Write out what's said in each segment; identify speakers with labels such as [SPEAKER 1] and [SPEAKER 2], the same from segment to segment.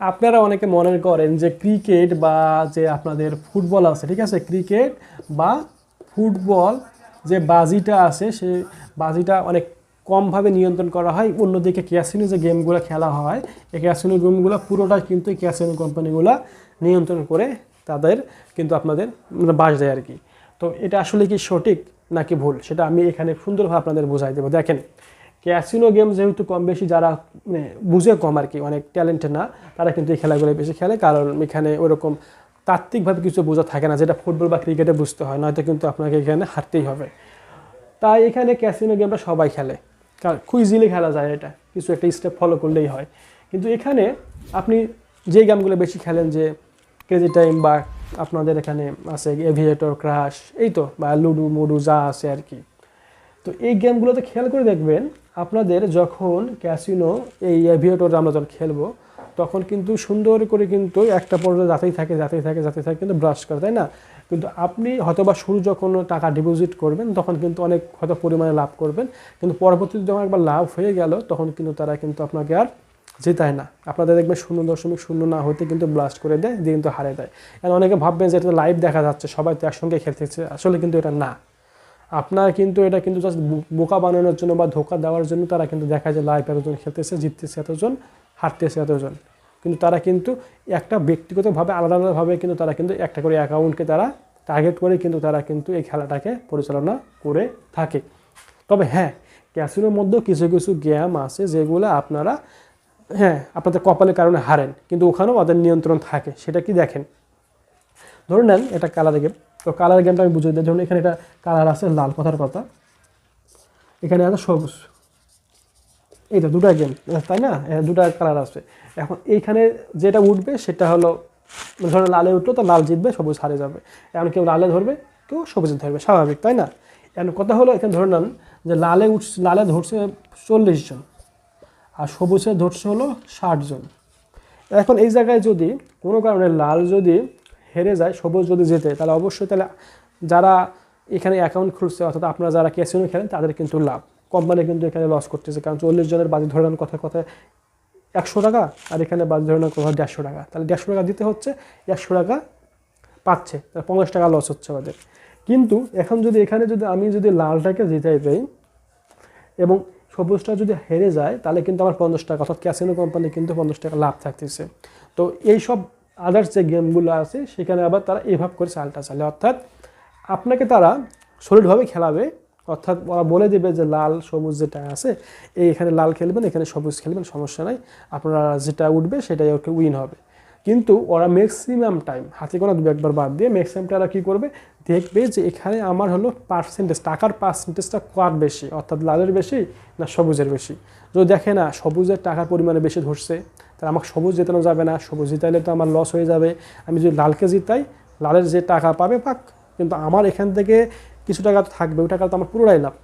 [SPEAKER 1] আপনারা অনেকে মনে করেন যে ক্রিকেট বা যে আপনাদের ফুটবল আছে, ঠিক আছে? ক্রিকেট বা ফুটবল যে বাজিটা আছে, সে বাজিটা অনেক কমভাবে নিয়ন্ত্রণ করা হয়। অন্যদিকে ক্যাসিনো যে গেমগুলো খেলা হয়, এই ক্যাসিনো গেমগুলো পুরোটা কিন্তু ক্যাসিনো কোম্পানিগুলো নিয়ন্ত্রণ করে তাদের কিন্তু আপনাদের মানে বাস দেয় আর কি। তো এটা আসলে কি সঠিক নাকি ভুল? সেটা আমি এখানে সুন্দরভাবে আপনাদের বোঝাই দেবো। দেখেন ক্যাসিনো গেম যেহেতু কম বেশি যারা মানে বুঝে কম আর কি, অনেক ট্যালেন্টেড না, তারা কিন্তু এই খেলাগুলো বেশি খেলে, কারণ এখানে ওরকম তাত্ত্বিকভাবে কিছু বোঝা থাকে না, যেটা ফুটবল বা ক্রিকেটে বুঝতে হয়, নয়তো কিন্তু আপনাকে এখানে হারতেই হবে। তাই এখানে ক্যাসিনো গেমটা সবাই খেলে, কারণ খুব খেলা যায় এটা, কিছু একটা স্টেপ ফলো করলেই হয়। কিন্তু এখানে আপনি যে গেমগুলো বেশি খেলেন, যে ক্রেজি টাইম বা আপনাদের এখানে আছে এভিয়েটর ক্রাশ এই তো, বা লুডু মুডু যা আছে আর কি, তো এই গেমগুলোতে খেয়াল করে দেখবেন আপনাদের যখন ক্যাসিনো এই এভিয়েটর আমরা যখন খেলব, তখন কিন্তু সুন্দর করে কিন্তু একটা পর্যায়ে যাতেই থাকে যাতেই থাকে যাতেই থাকে কিন্তু ব্রাশ করে, তাই না? কিন্তু আপনি হয়তো বা শুরু যখন টাকা ডিপোজিট করবেন, তখন কিন্তু অনেক হয়তো পরিমাণে লাভ করবেন। কিন্তু পরবর্তীতে যখন একবার লাভ হয়ে গেল, তখন কিন্তু তারা কিন্তু আপনাকে আর জেতায় না। আপনাদের দেখবেন শূন্য দশমিক শূন্য না হতে কিন্তু ব্লাস্ট করে দেয়, দিয়ে কিন্তু হারে দেয়। অনেকে ভাববেন যে এটা লাইভ দেখা যাচ্ছে, সবাই তো একসঙ্গে খেলতেছে, আসলে কিন্তু এটা না। আপনার কিন্তু এটা কিন্তু জাস্ট বোকা বানানোর জন্য বা ধোকা দেওয়ার জন্য তারা কিন্তু দেখায় যে লাইভ এতজন খেলতেছে, জিততেছে এতজন, হারতেছে এতজন। কিন্তু তারা কিন্তু একটা ব্যক্তিগতভাবে আলাদা আলাদাভাবে কিন্তু তারা কিন্তু একটা করে অ্যাকাউন্টকে তারা টার্গেট করে কিন্তু তারা কিন্তু এই খেলাটাকে পরিচালনা করে থাকে। তবে হ্যাঁ ক্যাসিনোর মধ্যেও কিছু কিছু গেম আছে যেগুলো আপনারা হ্যাঁ আপনাদের কপালের কারণে হারেন, কিন্তু ওখানেও ওদের নিয়ন্ত্রণ থাকে, সেটা কি দেখেন? ধরে নেন, এটা কালার গেম তো কালার গেমটা আমি বুঝিয়ে দিই। ধরুন এখানে একটা কালার আছে, লাল কথার কথা। এখানে আছে সবুজ। এই তো দুটা গেম তাই না? দুটা কালার আছে। এখন এইখানে যেটা উঠবে সেটা হলো ধরুন লালে উঠল তো লাল জিতবে, সবুজ হারে যাবে। এখন কেউ লালে ধরবে, কেউ সবুজে ধরবে, স্বাভাবিক, তাই না? এখন কথা হলো, এখানে ধরে নেন যে লালে উঠ লালে ধরছে চল্লিশ জন, আর সবুজে ধরছে হলো ষাট জন। এখন এই জায়গায় যদি কোনো কারণে লাল যদি হেরে যায়, সবুজ যদি জেতে তাহলে অবশ্যই তাহলে যারা এখানে অ্যাকাউন্ট খুলছে, অর্থাৎ আপনারা যারা ক্যাসিনো খেলেন, তাদের কিন্তু লাভ। কোম্পানি কিন্তু এখানে লস করতেছে, কারণ চল্লিশ জনের বাজি ধরে নেন কথা কথা একশো টাকা, আর এখানে বাজি ধরে নেন কথা দেড়শো টাকা। তাহলে দেড়শো টাকা দিতে হচ্ছে, একশো টাকা পাচ্ছে পঞ্চাশ টাকা লস হচ্ছে আমাদের। কিন্তু এখন যদি এখানে যদি আমি যদি লালটাকে জিতাই দেই, এবং সবুজটা যদি হেরে যায়, তাহলে কিন্তু আমার পঞ্চাশ টাকা, অর্থাৎ ক্যাসিনো কোম্পানি কিন্তু পঞ্চাশ টাকা লাভ থাকতেছে। তো এই সব আদার্স যে গেমগুলো আছে, সেখানে আবার তারা এভাব করে চালটা চালে। অর্থাৎ আপনাকে তারা সলিডভাবে খেলাবে, অর্থাৎ ওরা বলে দেবে যে লাল, সবুজ যেটা আছে, এই এখানে লাল খেলবেন, এখানে সবুজ খেলবেন, সমস্যা নাই। আপনারা যেটা উঠবে সেটাই ওকে উইন হবে। কিন্তু ওরা ম্যাক্সিমাম টাইম হাতে কোনো দু একবার বাদ দিয়ে ম্যাক্সিমাম ওরা কী করবে? দেখবে যে এখানে আমার হলো পার্সেন্টেজ টাকার পার্সেন্টেজটা কার বেশি, অর্থাৎ লালের বেশি না সবুজের বেশি। যদি দেখে না, সবুজের টাকার পরিমাণে বেশি ধরছে তাহলে আমাকে সবুজ জেতানো যাবে না, সবুজ জিতাইলে তো আমার লস হয়ে যাবে। আমি যদি লালকে জিতাই, লালের যে টাকা পাবে, পাক। কিন্তু আমার এখান থেকে কিছু টাকা তো থাকবে, ওই টাকা তো আমার পুরোটাই লাভ।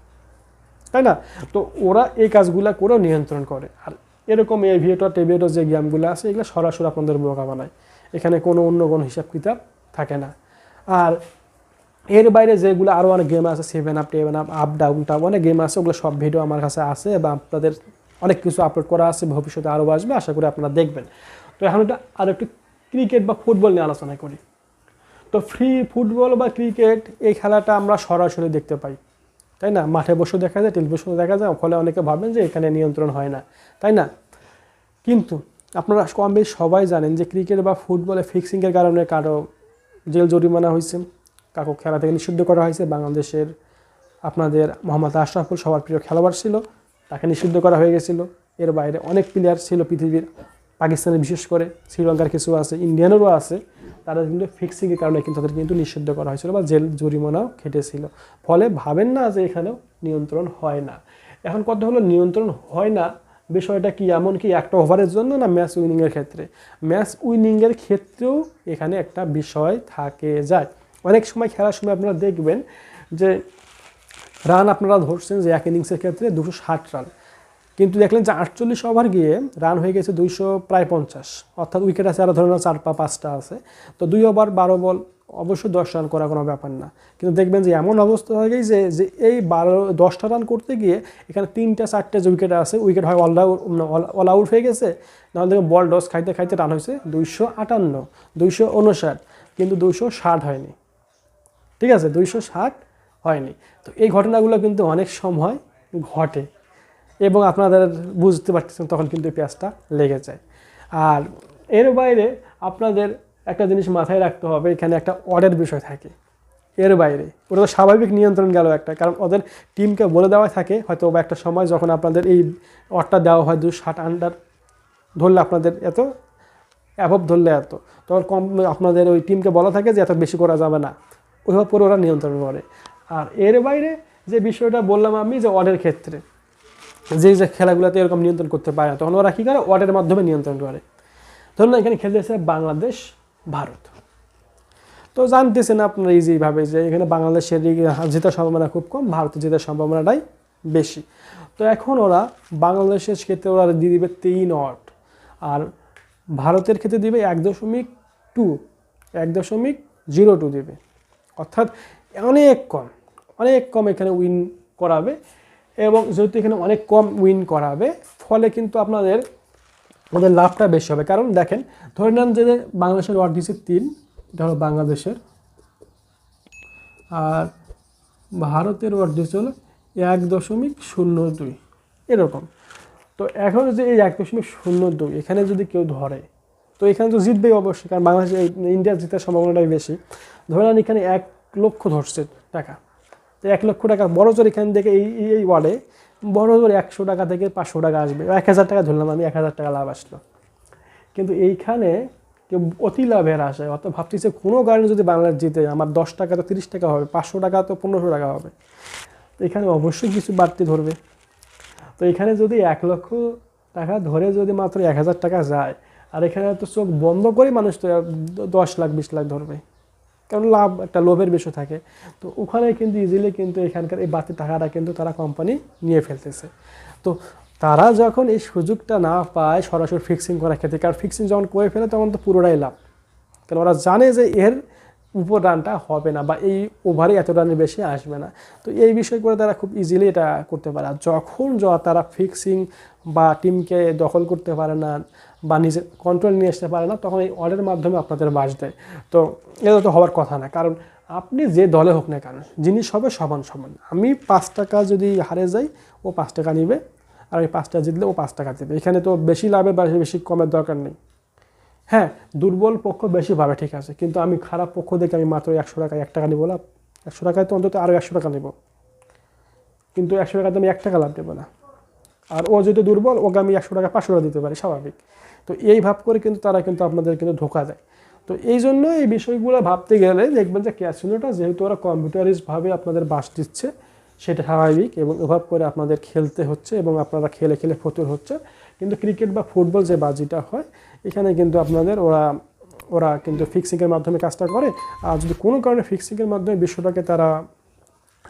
[SPEAKER 1] তাই না? তো ওরা এই কাজগুলো করেও নিয়ন্ত্রণ করে। আর এরকম এভিয়েটর টেভিয়েটর যে গেমগুলো আছে, এগুলো সরাসরি আপনাদের বোকা বানায়। এখানে কোনো অন্য কোনো হিসাব কিতাব থাকে না। আর এর বাইরে যেগুলো আরও অনেক গেম আছে সেভেন আপ টেভেন আপ আপ ডাউন টাপ অনেক গেম আছে, ওগুলো সব ভিডিও আমার কাছে আছে বা আপনাদের অনেক কিছু আপলোড করা আছে, ভবিষ্যতে আরও আসবে, আশা করি আপনারা দেখবেন। তো এখন এটা আর একটু ক্রিকেট বা ফুটবল নিয়ে আলোচনা করি। তো ফ্রি ফুটবল বা ক্রিকেট এই খেলাটা আমরা সরাসরি দেখতে পাই, তাই না? মাঠে বসেও দেখা যায়, টেলিভিশনে দেখা যায়, ফলে অনেকে ভাবেন যে এখানে নিয়ন্ত্রণ হয় না, তাই না? কিন্তু আপনারা কম বেশি সবাই জানেন যে ক্রিকেট বা ফুটবলে ফিক্সিংয়ের কারণে কারও জেল জরিমানা হয়েছে, কাকু খেলা থেকে নিষিদ্ধ করা হয়েছে। বাংলাদেশের আপনাদের মোহাম্মদ আশরাফুল সবার প্রিয় খেলোয়াড় ছিল। তাকে নিষিদ্ধ করা হয়ে গেছিল। এর বাইরে অনেক প্লেয়ার ছিল পৃথিবীর, পাকিস্তানে বিশেষ করে শ্রীলঙ্কার কিছু আছে, ইন্ডিয়ানেরও আছে। তারা কিন্তু ফিক্সিংয়ের কারণে কিন্তু তাদের কিন্তু নিষিদ্ধ করা হয়েছিল বা জেল জরিমানাও খেটেছিল। ফলে ভাবেন না যে এখানেও নিয়ন্ত্রণ হয় না। এখন কথা হলো, নিয়ন্ত্রণ হয় না? বিষয়টা কি এমন কি একটা ওভারের জন্য না ম্যাচ উইনিংয়ের ক্ষেত্রে? ম্যাচ উইনিংয়ের ক্ষেত্রেও এখানে একটা বিষয় থাকে যায়। অনেক সময় খেলার সময় আপনারা দেখবেন যে রান আপনারা ধরছেন যে এক ইনিংসের ক্ষেত্রে দুশো ষাট রান কিন্তু দেখলেন যে আটচল্লিশ ওভার গিয়ে রান হয়ে গেছে দুইশো প্রায় পঞ্চাশ। অর্থাৎ উইকেট আছে আরও ধরুন চার পা পাঁচটা আছে। তো দুই ওভার বারো বল অবশ্যই দশ রান করা কোনো ব্যাপার না। কিন্তু দেখবেন যে এমন অবস্থা হয়ে গেছে যে এই বারো, দশটা রান করতে গিয়ে এখানে তিনটা, চারটে যে উইকেট আছে উইকেট হয় অল অল আউট হয়ে গেছে। নাহলে দেখবেন বল ডস খাইতে খাইতে রান হয়েছে দুইশো আটান্ন, দুইশো উনষাট, কিন্তু দুইশো ষাট হয়নি। ঠিক আছে? দুইশো ষাট হয়নি। তো এই ঘটনাগুলো কিন্তু অনেক সময় ঘটে এবং আপনাদের বুঝতে পারতেছেন তখন কিন্তু এই পেঁয়াজটা লেগে যায়। আর এর বাইরে আপনাদের একটা জিনিস মাথায় রাখতে হবে, এখানে একটা অর্ডার বিষয় থাকে। এর বাইরে ওটা তো স্বাভাবিক নিয়ন্ত্রণ গেল একটা, কারণ ওদের টিমকে বলে দেওয়া থাকে, হয়তো বা একটা সময় যখন আপনাদের এই অর্ডার দেওয়া হয় দুশো ষাট আন্ডার ধরলে আপনাদের এত অ্যাভব ধরলে এত। তখন কম আপনাদের ওই টিমকে বলা থাকে যে এত বেশি করা যাবে না। ওইভাবে করে ওরা নিয়ন্ত্রণ করে। আর এর বাইরে যে বিষয়টা বললাম আমি যে অর্ডের ক্ষেত্রে, যে যে খেলাগুলোতে এরকম নিয়ন্ত্রণ করতে পারে না, তখন ওরা কী করে? অর্ডের মাধ্যমে নিয়ন্ত্রণ করে। ধরুন এখানে খেলতেছে বাংলাদেশ, ভারত। তো জানতেছেন আপনারা ইজিভাবে যে এখানে বাংলাদেশের জেতার সম্ভাবনা খুব কম, ভারতের জেতার সম্ভাবনাটাই বেশি। তো এখন ওরা বাংলাদেশের ক্ষেত্রে ওরা দিয়ে দিবে তিন অট আর ভারতের ক্ষেত্রে দিবে এক দশমিক টু, এক দশমিক জিরো টু দেবে। অর্থাৎ অনেক কম অনেক কম এখানে উইন করাবে এবং যেহেতু এখানে অনেক কম উইন করাবে, ফলে কিন্তু আপনাদের ওদের লাভটা বেশি হবে। কারণ দেখেন, ধরে নেন যে বাংলাদেশের ওয়ার্ড দিচ্ছে তিন, এটা হলো বাংলাদেশের। আর ভারতের ওয়ার্ড দিচ্ছে হলো এক দশমিক শূন্য দুই, এরকম। তো এখন যে এই এক দশমিক শূন্য দুই, এখানে যদি কেউ ধরে, তো এখানে তো জিতবেই অবশ্যই, কারণ বাংলাদেশে ইন্ডিয়া জেতার সম্ভাবনাটাই বেশি। ধরে নেন এখানে এক লক্ষ ধরছে টাকা। তো এক লক্ষ টাকা বড় জোর এখান থেকে এই, এই- ওয়ার্ডে বড় জোর একশো টাকা থেকে পাঁচশো টাকা আসবে। এক হাজার টাকা ধরলাম আমি, এক হাজার টাকা লাভ আসলো। কিন্তু এইখানে কেউ অতি লাভের আশায়, অত ভাবতেছে কোনো কারণে যদি বাংলাদেশ জিতে, আমার দশ টাকা তো তিরিশ টাকা হবে, পাঁচশো টাকা তো পনেরোশো টাকা হবে। তো এখানে অবশ্যই কিছু বাড়তি ধরবে। তো এখানে যদি এক লক্ষ টাকা ধরে যদি মাত্র এক হাজার টাকা যায়, আর এখানে তো চোখ বন্ধ করে মানুষ তো দশ লাখ, বিশ লাখ ধরবে। কারণ লাভ একটা লোভের বিষয় থাকে। তো ওখানে কিন্তু ইজিলি কিন্তু এখানকার এই বাড়তি টাকাটা কিন্তু তারা কোম্পানি নিয়ে ফেলতেছে। তো তারা যখন এই সুযোগটা না পায় সরাসরি ফিক্সিং করার ক্ষেত্রে, কারণ ফিক্সিং যখন করে ফেলে তখন তো পুরোটাই লাভ। কারণ ওরা জানে যে এর উপর রানটা হবে না বা এই ওভারে এত রানের বেশি আসবে না। তো এই বিষয় করে তারা খুব ইজিলি এটা করতে পারে। যখন তারা ফিক্সিং বা টিমকে দখল করতে পারে না বা নিজের কন্ট্রোল নিয়ে আসতে পারে না, তখন এই অর্ডের মাধ্যমে আপনাদের বাস দেয়। তো এটা তো হওয়ার কথা না, কারণ আপনি যে দলে হোক না কেন জিনিস হবে সমান সমান, আমি পাঁচ টাকা যদি হারে যাই, ও পাঁচ টাকা নিবে, আর পাঁচ টাকা জিতলে ও পাঁচ টাকা দেবে। এখানে তো বেশি লাভের বা বেশি কমের দরকার নেই। হ্যাঁ দুর্বল পক্ষ বেশি ভাবে ঠিক আছে, কিন্তু আমি খারাপ পক্ষ দেখে আমি মাত্র একশো টাকায় এক টাকা নিবো লাভ? একশো টাকায় তো অন্তত আরও একশো টাকা নেব। কিন্তু একশো টাকাতে আমি এক টাকা লাভ দেবো না। আর ও যদি দুর্বল, ওকে আমি একশো টাকা, পাঁচশো টাকা দিতে পারি, স্বাভাবিক। তো এই ভাব করে কিন্তু তারা কিন্তু আপনাদের কিন্তু ধোকা দেয়। তো এই জন্য এই বিষয়গুলো ভাবতে গেলে দেখবেন যে ক্যাসিনোটা যেহেতু ওরা কম্পিউটারিজভাবে আপনাদের বাস দিচ্ছে, সেটা স্বাভাবিক এবং এভাব করে আপনাদের খেলতে হচ্ছে এবং আপনারা খেলে খেলে ফতুর হচ্ছে। কিন্তু ক্রিকেট বা ফুটবল যে বাজিটা হয়, এখানে কিন্তু আপনাদের ওরা ওরা কিন্তু ফিক্সিংয়ের মাধ্যমে কাজটা করে। আর যদি কোনো কারণে ফিক্সিংয়ের মাধ্যমে বিশ্বটাকে তারা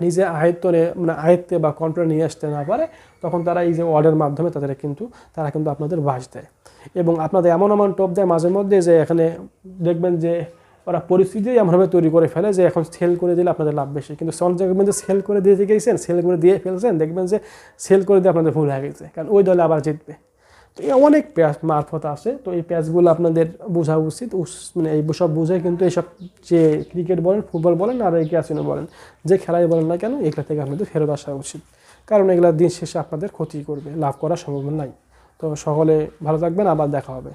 [SPEAKER 1] নিজে আয়ত্তরে মানে আয়ত্তে বা কন্ট্রোলে নিয়ে আসতে না পারে, তখন তারা এই যে অর্ডার মাধ্যমে তাদের কিন্তু, তারা কিন্তু আপনাদের বাস দেয়। এবং আপনাদের এমন এমন টপ দেয় মাঝে মধ্যে যে এখানে দেখবেন যে ওরা পরিস্থিতি এমনভাবে তৈরি করে ফেলে যে এখন সেল করে দিলে আপনাদের লাভ বেশি। কিন্তু সন দেখবেন যে সেল করে দিয়ে গেছেন সেল করে দিয়ে ফেলছেন, দেখবেন যে সেল করে দিয়ে আপনাদের ভুল হয়ে গেছে। কারণ ওই দলে আবার জিতবে। তো অনেক প্যাচ মারফত আছে, তো এই প্যাচগুলো আপনাদের বোঝা উচিত। মানে এই সব বুঝে কিন্তু এইসব যে ক্রিকেট বলেন, ফুটবল বলেন, আর এই ক্যাসিনো বলেন, যে খেলাই বলেন না কেন, এগুলো থেকে আপনাদের ফেরত আসা উচিত। কারণ এগুলা দিন শেষে আপনাদের ক্ষতি করবে, লাভ করা সম্ভব নাই। তো সকলে ভালো থাকবেন, আবার দেখা হবে।